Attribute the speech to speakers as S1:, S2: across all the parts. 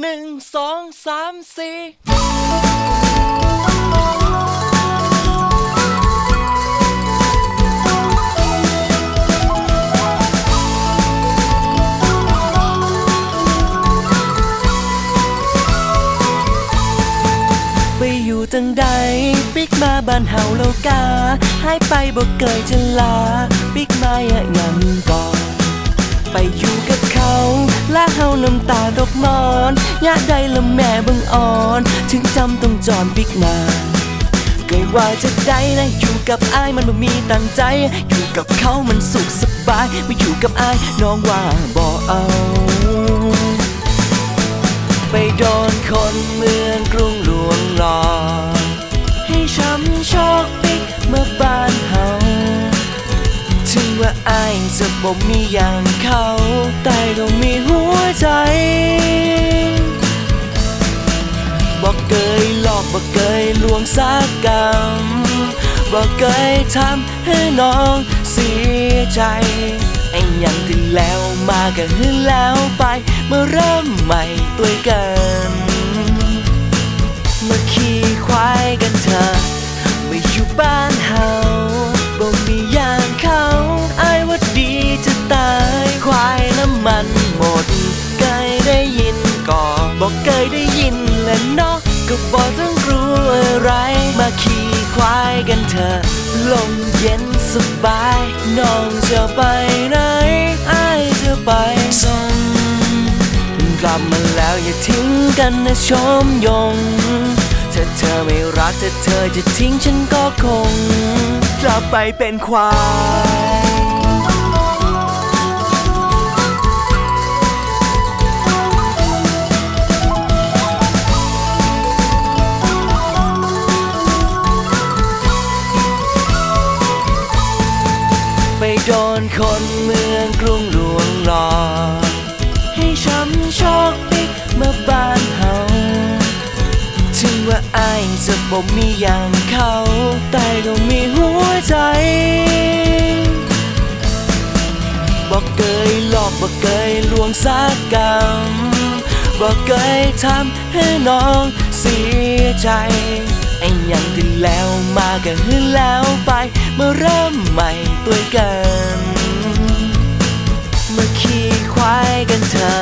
S1: หนึ่งสองสามสี่ไปอยู่จังใดปิกมาบ้านเฮาโลกาหายไปบ่เกยจะลา ปิกมาอะยังก่อนไปอยู่กับ และเฮาน้ำตาตกมอนยะใดละแม่เบังอ่อน ถึงจำต้องจอนปิกมาเกยว่าจะได้นะอยู่กับอายมันบ่มีตั้งใจ อยู่กับเขามันสุขสบายไม่อยู่กับอายน้องว่าบ่เอา ไปโดนคนเมืองกรุงหลวงหลอก จะบ่มีอย่างเขาแต่ก็มีหัวใจ บอกเกยหลอกบอกเกยลวงสักกรรมบอกเกยทำให้น้องเสียใจไอ้อย่างที่แล้วมาก็ฮือแล้วไปมื่อเริ่มใหม่ตัวกันมาขี่ควายกันเถอะมาอยู่บ้าน มันหมดเคยได้ยินก่อบอกเคยได้ยินและเนาะก็บอกต้องรู้อะไร มาขี่ควายกันเถอะลมเย็นสบายน้องจะไปไหนอายจะไปส่งกลับมาแล้วอย่าทิ้งกันนะชมยงถ้าเธอไม่รักถ้าเธอจะทิ้งฉันก็คงกลับไปเป็นควาย นคนเมืองกรุงหลวงหลอกให้ช้ำชอกปิกเมื่อบ้านเฮาถึงว่าอายจะบ่มีอย่างเขา แต่ก็มีหัวใจบอกเกยหลอกบอกเกยลวงสักกรรมบอกเกยทำให้น้องเสียใจ ไอ้ย่างที่แล้วมาก็ฮือแล้วไปเมื่อเริ่มใหม่ตัวกันมาขี่ควายกันเถอะ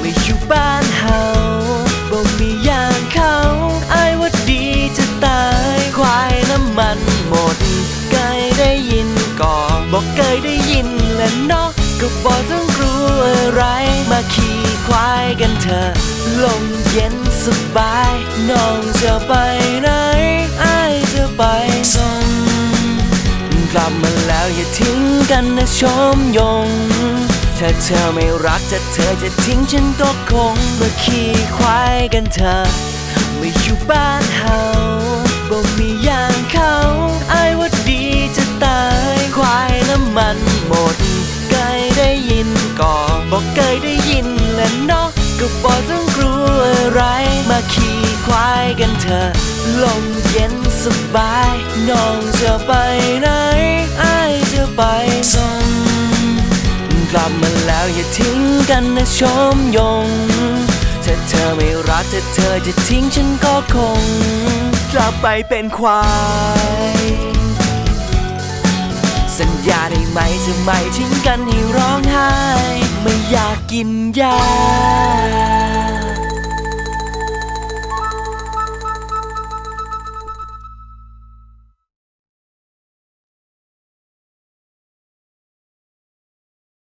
S1: มาอยู่บ้านเฮาบ่มีอย่างเขาไอายว่าดีจะตายควายน้ำมันหมดเคยได้ยินก่อบอกเคยได้ยินแหละเนาะก็บอกต้องรู้อะไร มาขี่ควายกันเถอะ ลมเย็นสบายน้องจะไปไหนไอจะไปส่งกลับมาแล้วอย่าทิ้งกันนะชมยง ถ้าเธอไม่รักถ้าเธอจะทิ้งฉันก็คงมาขี่ควายกันเถอะมาอยู่บ้านเฮาบ่มีอย่างเขาไอายว่าดีจะตายควายน้ำมันหมดเคยได้ยินก่อบอกเคยได้ยินและเนาะ ก็บอกต้องรู้อะไร มาขี่ควายกันเถอะ ลมเย็นสบาย น้องจะไปไหนอายจะไปส่งกลับมาแล้วอย่าทิ้งกันนะชมยง ถ้าเธอไม่รักถ้าเธอจะทิ้งฉันก็คง กลับไปเป็นควาย สัญญาได้ไหมจะไม่ทิ้งกันให้ร้องไห้ อยากกินยา